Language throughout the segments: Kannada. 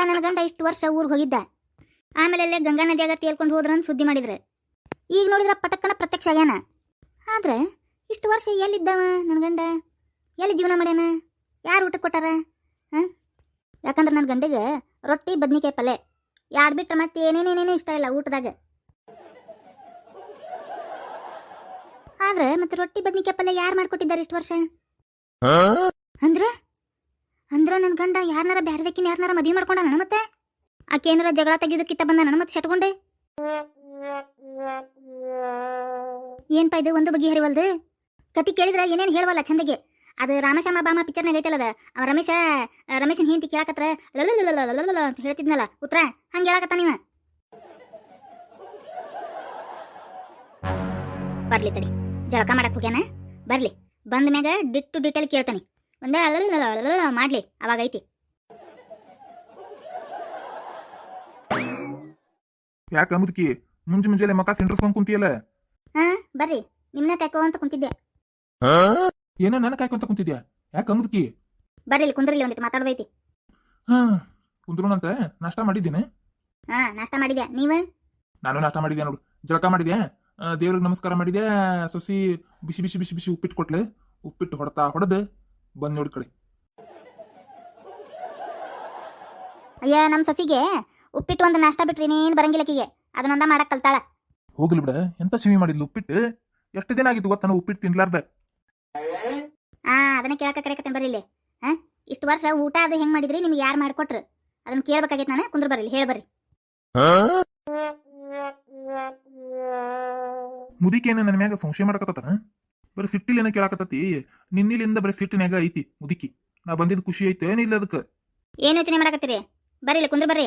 ಅಲ್ಲ ನನ್ನ ಗಂಡ ಇಷ್ಟು ವರ್ಷ ಊರಿಗೆ ಹೋಗಿದ್ದ. ಆಮೇಲೆ ಅಲ್ಲೇ ಗಂಗಾ ನದಿಯಾಗ ತೇಲ್ಕೊಂಡು ಹೋದ್ರ ಅಂತ ಸುದ್ದಿ ಮಾಡಿದ್ರೆ. ಈಗ ನೋಡಿದ್ರ ಪಟಕ್ಕನ ಪ್ರತ್ಯಕ್ಷ ಆಗ್ಯಾನ. ಆದ್ರೆ ಇಷ್ಟು ವರ್ಷ ಎಲ್ಲಿದ್ದಾವ ನನ್ನ ಗಂಡ? ಎಲ್ಲಿ ಜೀವನ ಮಾಡ್ಯಾನ? ಯಾರು ಊಟಕ್ಕೆ ಕೊಟ್ಟಾರ? ಹಾಂ? ಯಾಕಂದ್ರೆ ನನ್ನ ಗಂಡಿಗೆ ರೊಟ್ಟಿ ಬದ್ನಿಕಾಯಿ ಪಲ್ಯ ಯಾರು ಬಿಟ್ರೆ ಮತ್ತೆ ಏನೇನೇನೇನು ಇಷ್ಟ ಇಲ್ಲ ಊಟದಾಗ. ಆದ್ರೆ ಮತ್ತೆ ರೊಟ್ಟಿ ಬದ್ನಿಕಾಯಿ ಪಲ್ಯ ಯಾರು ಮಾಡ್ಕೊಟ್ಟಿದ್ದಾರೆ ಇಷ್ಟು ವರ್ಷ? ಅಂದ್ರ ಅಂದ್ರೆ ನನ್ನ ಗಂಡ ಯಾರನಾರ ಬ್ಯಾರದಕ್ಕಿನ ಯಾರನಾರ ಮದುವೆ ಮಾಡ್ಕೊಂಡ ನನ್ನ ಮತ್ತೆ? ಆಕೆ ಏನಾರ ಜಗಳ ತೆಗಿಯೋದಕ್ಕಿಂತ ಬಂದ ನನ್ನ ಮತ್ತೆ ಶಟ್ಕೊಂಡೆ ಏನ್ಪಾ ಇದು ಒಂದು ಬಗೆ ಹರಿವಲ್ದು? ಕತಿ ಕೇಳಿದ್ರೆ ಏನೇನು ಹೇಳವಲ್ಲ ಚಂದಗೆ? ಅದು ರಾಮಶ್ಯಾಮ ಬಾಮ ಪಿಕ್ಚರ್ನಾಗ ಐತಲ್ಲ ಅದ. ರಮೇಶ ರಮೇಶನ್ ಹಿಂತಿ ಕೇಳಕತ್ರ ಅಂತ ಹೇಳ್ತಿದ್ನಲ್ಲ ಉತ್ತರ ಹಂಗೆ ಹೇಳಕತ್ತ ನೀವ? ಬರ್ಲಿ ತಡಿ, ಜಳಕ ಮಾಡಕ್ ಹೋಗ್ಯಾನ? ಬರ್ಲಿ ಬಂದ ಮ್ಯಾಗ ಡಿಟ್ಟು ಡಿಟೇಲ್ ಕೇಳ್ತಾನೆ. ಒಂದೇ ಮಾಡ್ಲಿ ಅವಾಗ ಐತಿ. ಯಾಕ ಮುದುಕಿ ಮುಂಜಿ ಮುಂಜಾನೆ ಮಕ ಸೆಂಟ್ರಸ್ಕೊಂಡ್ ಕುಂತಿಯಲ್ಲ? ಹಾ ಬರ್ರಿ ನಿಮ್ನ ಕಾಯ್ಕೋ ಅಂತ ಕುಂತಿದ್ದೆ. ಏನ ನನ್ನ ಕಾಯ್ಕೊಂತ ಕುಂತಿದ್ಯಾ? ಯಾಕ ಮುದುಕಿ ಬರ್ರಿ ಇಲ್ಲಿ ಕುಂದ್ರಲ್ಲಿ ಒಂದಿಟ್ಟು ಮಾತಾಡೋದೈತಿ ಹಾ ಕುಂದ್ರೋಣಂತ ನಾಷ್ಟ ಮಾಡಿದ್ದೀನಿ? ಹಾ ನಾಷ್ಟ ಮಾಡಿದ್ಯಾ ನೀವ? ನಾನು ನಾಷ್ಟ ಮಾಡಿದ್ಯಾ ನೋಡು. ಜಳಕ ಮಾಡಿದ್ಯಾ? ದೇವ್ರಿಗೆ ನಮಸ್ಕಾರ ಮಾಡಿದ್ಯಾ? ಸೊಸಿ ಬಿಸಿ ಬಿಸಿ ಬಿಸಿ ಬಿಸಿ ಉಪ್ಪಿಟ್ಟು ಕೊಟ್ಲೆ? ಉಪ್ಪಿಟ್ಟು ಹೊಡ್ತಾ ಹೊಡೆದು? ಬಂದ್ ನೋಡಿ ಕಡೆ. ಅಯ್ಯ ನಮ್ಮ ಸಸಿಗೆ ಉಪ್ಪಿಟ್ಟು ಒಂದು ನಾಷ್ಟ ಬಿಟ್ರಿ ಇನ್ನೇನು ಬರಂಗಿಲ್ಲ ಆಕಿಗೆ ಅದನ್ನೊಂದ ಮಾಡಕ್ ಕಲ್ತಾಳ ಹೋಗ್ಲಿ ಬಿಡ ಎಂತ ಸಿಮಿ ಮಾಡಿದ್ಲು ಉಪ್ಪಿಟ್ಟು? ಎಷ್ಟು ದಿನ ಆಗಿತ್ತು ಗೊತ್ತಾನ ಉಪ್ಪಿಟ್ಟು ತಿನ್ಲಾರ್ದ? ಆ ಅದನ್ನ ಕೇಳಕ ಕರೆಕತ್ತೇನೆ ಬರ್ರಿ ಇಲ್ಲಿ. ಹಾ ಇಷ್ಟು ವರ್ಷ ಊಟ ಅದು ಹೆಂಗ್ ಮಾಡಿದ್ರಿ? ನಿಮ್ಗೆ ಯಾರು ಮಾಡ್ಕೊಟ್ರು? ಅದನ್ನ ಕೇಳ್ಬೇಕಾಗೈತೆ ನಾನು? ಕುಂದ್ರ ಬರ್ರಿ ಹೇಳ ಬರ್ರಿ. ಮುದಿಕೇನ ನನ್ನ ಮ್ಯಾಗ ಸಂಶಯ ಮಾಡಕತ್ತಾನ ಬರೀ ಸಿಟ್ಟಿಲೇನ ಕೇಳಾಕತ್ತತಿ ನಿನ್ನಿಲಿಂದ ಬರೀ ಸಿಟ್ಟಿನಾಗ ಐತಿ ಮುದುಕಿ. ನಾ ಬಂದಿದ್ ಖುಷಿ ಐತೆ ಏನಿಲ್ಲ ಅದಕ್ಕ. ಏನ್ ಯೋಚನೆ ಮಾಡಾಕತ್ತೀರಿ? ಬರೀ ಕುಂದ್ರ ಬರ್ರಿ.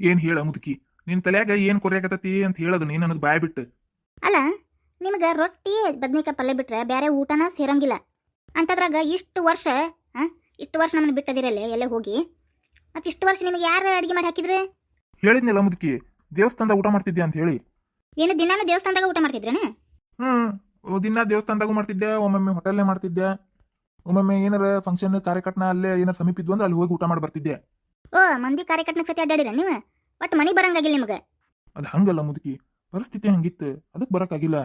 ಏನ್ ಹೇಳ ಮುದುಕಿ? ನಿನ್ ತಲ್ಯಾಗ ಏನ್ ಕೊರಿಯಾಕತ್ತತಿ ಅಂತ ಹೇಳದು ನೀನ್ ನನಗ್ ಬಾಯ್ ಬಿಟ್ಟು. ಅಲ್ಲ ನಿಮಗ ರೊಟ್ಟಿ ಬದ್ನಿಕಾಯಿ ಪಲ್ಯ ಬಿಟ್ರೆ ಬೇರೆ ಊಟನ ಸೇರಂಗಿಲ್ಲ. ಅಂತದ್ರಾಗ ಇಷ್ಟು ವರ್ಷ ಇಷ್ಟು ವರ್ಷ ನಮ್ಮನ್ನ ಬಿಟ್ಟದಿರಲ್ಲ ಎಲ್ಲೇ ಹೋಗಿ. ಮತ್ತೆ ಇಷ್ಟು ವರ್ಷ ನಿಮಗೆ ಯಾರು ಅಡಿಗೆ ಮಾಡಿ ಹಾಕಿದ್ರೆ? ಹೇಳಿದ್ನಲ್ಲ ಮುದುಕಿ ದೇವಸ್ಥಾನದ ಊಟ ಮಾಡ್ತಿದ್ದೆ ಅಂತ ಹೇಳಿ. ಏನು ದಿನಾನು ದೇವಸ್ಥಾನದಾಗ ಊಟ ಮಾಡ್ತಿದ್ರೇನೆ? ಹ್ಮ್. ದಿನ ದೇವಸ್ಥಾನದಾಗೂ ಮಾಡ್ತಿದ್ದೆ ಒಮ್ಮೊಮ್ಮೆ ಹೋಟೆಲ್ನೇ ಮಾಡ್ತಿದ್ದೆ. ಒಮ್ಮೊಮ್ಮೆ ಏನಾರ ಫಂಕ್ಷನ್ ಕಾರ್ಯಕರ್ತನ ಅಲ್ಲೇ ಏನಾರ ಸಮೀಪ ಇದ್ವು ಅಂದ್ರೆ ಅಲ್ಲಿ ಹೋಗಿ ಊಟ ಮಾಡಿ ಬರ್ತಿದ್ದೆ. ಓ ಮಂದಿ ಕಾರ್ಯಕರ್ತನ ಸತಿ ಅಡ್ಡಾಡಿರ ನೀವು? ಒಟ್ಟು ಮನಿ ಬರಂಗಾಗಿಲ್ಲ ನಿಮಗೆ? ಅದ್ ಹಂಗಲ್ಲ ಮುದುಕಿ. ಪರಿಸ್ಥಿತಿ ಹಂಗಿತ್ತು. ಅದಕ್ಕೆ ಬರಕ್ಕಾಗಿಲ್ಲ.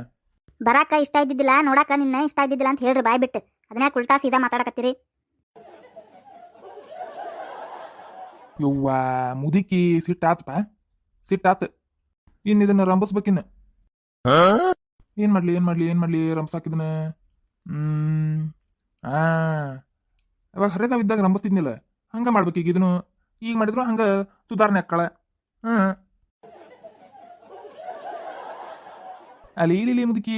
ಬರಾಕ ಇಷ್ಟ ಇದ್ದಿದ್ದಿಲ್ಲ ನೋಡಾಕ ನಿನ್ನ ಇಷ್ಟ ಇದ್ದಿದ್ದಿಲ್ಲ ಅಂತ ಹೇಳ್ರಿ ಬಾಯ್ ಬಿಟ್ಟು. ಅದನ್ನ ಉಲ್ಟಾ ಸೀದಾ ಮಾತಾಡಕತ್ತೀರಿ. ಯವ್ವಾ ಮುದುಕಿ ಸಿಟ್ಟಾತಪ್ಪ. ಸಿಟ್ಟಾತ. ಇನ್ನು ಇದನ್ನ ರಂಬಸ್ಬೇಕಿನ್ನ ಏನ್ ಮಾಡ್ಲಿ ಏನ್ ಮಾಡ್ಲಿ ಏನ್ ಮಾಡ್ಲಿ ರಂಬಸಾಕಿದನ ಹ್ಮ್ ಆ. ಅವಾಗ ಹರಿದಾವಿದ್ದಾಗ ರಂಬಸ್ತಿದ್ನಿಲ್ಲ ಹಂಗ ಮಾಡ್ಬೇಕು ಈಗ ಇದನ್ನು. ಈಗ ಮಾಡಿದ್ರು ಹಂಗ ಸುಧಾರಣೆ ಅಕ್ಕಳ. ಹಾ ಅಲ್ಲಿ ಇಲ್ಲಿ ಮುದುಕಿ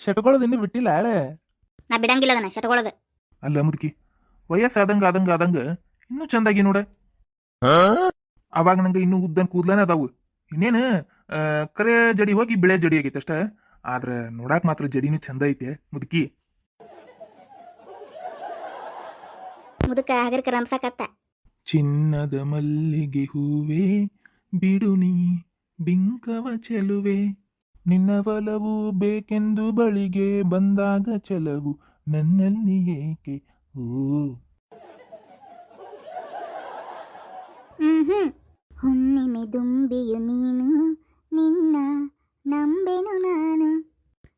ಶಟ್ಕೊಳ್ಳೋದಿಂದ ಬಿಟ್ಟಿಲ್ಲ ಆಳೆ. ನಾ ಬಿಡಂಗಿಲ್ಲ ಅದನ್ನ ಶಟ್ಕೊಳ್ಳೋದು ಅಲ್ಲ ಮುದುಕಿ ವಯಸ್ಸಾದಂಗ ಆದಂಗ ಆದಂಗ ಇನ್ನೂ ಚಂದಾಗಿ ನೋಡ. ಅವಾಗ ನಂಗೆ ಇನ್ನೂ ಉದ್ದನ್ ಕೂದ್ಲನೇ ಅದಾವು. ಇನ್ನೇನು ಆ, ಕರೆ ಜಡಿ ಹೋಗಿ ಬಿಳೆ ಜಡಿ ಆಗೈತೆ ಅಷ್ಟ. ಆದ್ರ ನೋಡಾಕ್ ಮಾತ್ರ ಜಡಿನೂ ಚಂದ ಐತೆ. ಮುದುಕಿ. ಮುದುಕ ಹಗರ್ಕ ರಂಸಾಕತ್ತ ಚಿನ್ನದ ಮಲ್ಲಿಗೆ ಹೂವೆ ಬಿಡುನಿ ಬಿಂಕವ ಚೆಲುವೆ. ನಿನ್ನ ಬಲವು ಬೇಕೆಂದು ಬಳಿಗೆ ಬಂದಾಗ ಚೆಲವು ನನ್ನಲ್ಲಿ ಏಕೆ? ಓ ಹ್ಮ್. ಹುಣ್ಣಿಮೆ ದುಂಬಿಯು ನೀನು ನಂಬೆನು ನಾನು.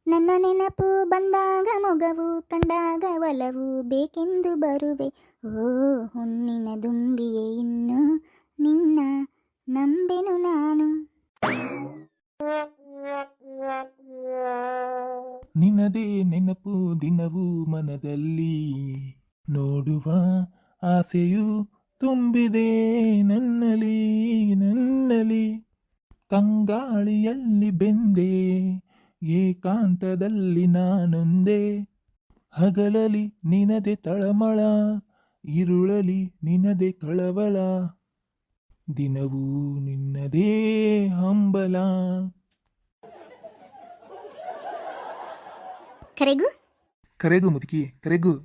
ನನ್ನ ನೆನಪು ಬಂದಾಗ ಮೊಗವು, ಕಂಡಾಗ ಒಲವು, ಬೇಕೆಂದು ಬರುವೆ. ಓ ಹೊನ್ನಿನ ದುಂಬಿಯೇ ಇನ್ನು ನಿನ್ನ ನಂಬೆನು ನಾನು. ನಿನ್ನದೇ ನೆನಪು ದಿನವೂ ಮನದಲ್ಲಿ ನೋಡುವ ಆಸೆಯು ತುಂಬಿದೆ ನನ್ನಲಿ ನನ್ನಲಿ ತಂಗಾಳಿಯಲ್ಲಿ ಬೆಂದೆ ಏಕಾಂತದಲ್ಲಿ ನಾನೊಂದೆ. ಹಗಲಲಿ ನಿನದೆ ತಳಮಳ ಇರುಳಲಿ ನಿನದೆ ಕಳವಳ. ದಿನವೂ ನಿನ್ನದೇ ಹಂಬಲ. ಕರೆಗು? ಕರೆಗು ಮುದುಕಿ ಕರೆಗು.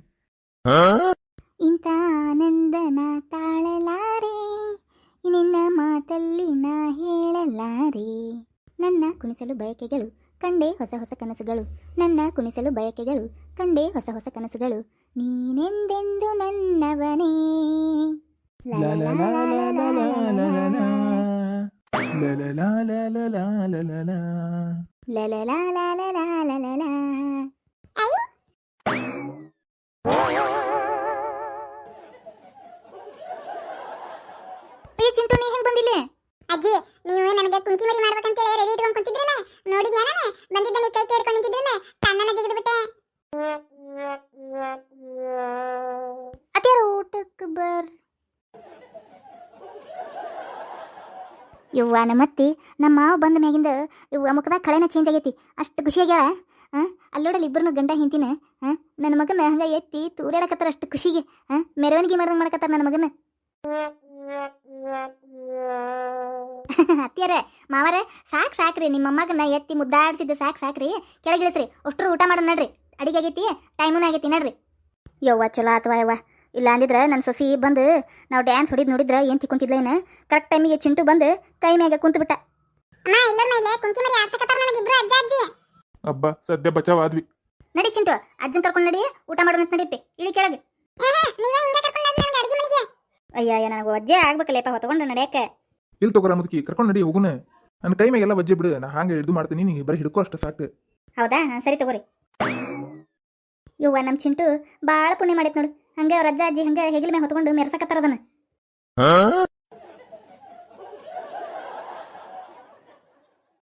ಕುಣಿಸಲು ಬಯಕೆಗಳು ಕಂಡೆ ಹೊಸ ಹೊಸ ಕನಸುಗಳು ನನ್ನ ಕುಣಿಸಲು ಬಯಕೆಗಳು ಕಂಡೆ ಹೊಸ ಹೊಸ ಕನಸುಗಳು ನೀನೆಂದೆಂದು ನನ್ನವನೇ La la la la la la la la la. La la la la la la ಬಂದಿದ್ದ ನೀವು ಕೈ ಕೇಳ್ಕೊಂಡು ನಿಂತಿದ್ರಲ್ಲ ಊಟಕ್ಕೆ ಬರ್. ನಮ್ಮ ಮಾವ ಬಂದ ಮ್ಯಾಗಿಂದ ಇವ್ವ ಮುಖದಾಗ ಕಳೆನ ಚೇಂಜ್ ಆಗೈತಿ. ಅಷ್ಟು ಖುಷಿ ಆಗ್ಯಾಳ ಹಾಂ ಅಲ್ಲೋಡಲ್ಲಿ ಇಬ್ಬರನ್ನು ಗಂಡ ಹಿಂತಿನ ಹಾಂ ನನ್ನ ಮಗನ ಹಂಗ ಎತ್ತಿ ತೂರಾಡಕತ್ತಾರ ಅಷ್ಟು ಖುಷಿಗೆ ಹಾಂ ಮೆರವಣಿಗೆ ಮಾಡ್ದಂಗೆ ಮಾಡಕತ್ತಾರ ನನ್ನ ಮಗನ ಅತ್ತಿಯಾರ ಮಾವರ ಸಾಕು ಸಾಕ್ರಿ ನಿಮ್ಮ ಮಗನ ಎತ್ತಿ ಮುದ್ದಾಡ್ಸಿದ್ದು ಸಾಕು ಸಾಕ್ರಿ. ಕೆಳಗಿಳಿಸ್ರಿ ಅಷ್ಟ್ರು ಊಟ ಮಾಡೋಣ ನಡ್ರಿ. ಅಡಿಗೆ ಆಗೈತಿ ಟೈಮೂನ ಆಗೈತಿ ನಡ್ರಿ. ಯವ್ವ ಚಲೋ ಅಥವಾ ಯವ್ವ. ಇಲ್ಲ ಅಂದಿದ್ರೆ ನನ್ನ ಸೊಸಿ ಬಂದು ನಾವು ಡ್ಯಾನ್ಸ್ ಹೊಡಿದ್ ನೋಡಿದ್ರೆ ಏನು ತಿಕ್ಕೊಂತಿದ್ಲ ಏನು? ಕರೆಕ್ಟ್ ಟೈಮಿಗೆ ಚಿಂಟು ಬಂದು ಕೈ ಮ್ಯಾಗ ಕುಂತು ಬಿಟ್ಟ. ಅಮ್ಮ ಇಲ್ಲೋಡ್ ಮೇಲೆ ಕುಂಕಿ ಮರಿ ಆಡ್ಸಕತ್ತಾರ ನನಗಿಬ್ರು ಅಜ್ಜ ಅಜ್ಜಿ. ಅಬ್ಬ ಸದ್ಯ ಬಚಾವಾದ್ವಿ. ನಡಿ ಚಿಂಟು ಅಜ್ಜನ್ ಕರ್ಕೊಂಡು ನಡಿ ಊಟ ಮಾಡೋಣ ನಡೀತಿ. ಇಳಿ ಕೆಳಗೆ. ನೀವೇ ಹಿಂಗೆ ಕರ್ಕೊಂಡು ನನಗೆ ಅಡಿಗೆ ಮನೆಗೆ? ಅಯ್ಯ ನನಗೆ ಅಜ್ಜೆ ಆಗ್ಬೇಕಲ್ಲಪ್ಪ ಹೊತ್ಕೊಂಡು ನಡೆಯಕ್ಕೆ ಇಲ್ಲಿ ತಗೋರ ಮುದುಕಿ ಕರ್ಕೊಂಡು ನಡಿ ಹೋಗುನ. ನನ್ನ ಕೈ ಮ್ಯಾಗೆಲ್ಲ ವಜ್ಜೆ ಬಿಡು ನಾ ಹಾಂಗೆ ಇದು ಮಾಡ್ತೀನಿ ನೀ ಬರೀ ಹಿಡ್ಕೋ ಅಷ್ಟು ಸಾಕು. ಹೌದಾ? ಹಾಂ ಸರಿ ತಗೋರಿ. ಯವ್ವ ನಮ್ಮ ಚಿಂಟು ಭಾಳ ಪುಣ್ಯ ಮಾಡೈತೆ ನೋಡು. ಹಂಗೆ ಅವ್ರ ಅಜ್ಜ ಅಜ್ಜಿ ಹಂಗೆ ಹೆಗಲ ಮೇಲೆ ಹೊತ್ಕೊಂಡು ಮೆರ್ಸಕತ್ತಾರ ಅದನ್ನ.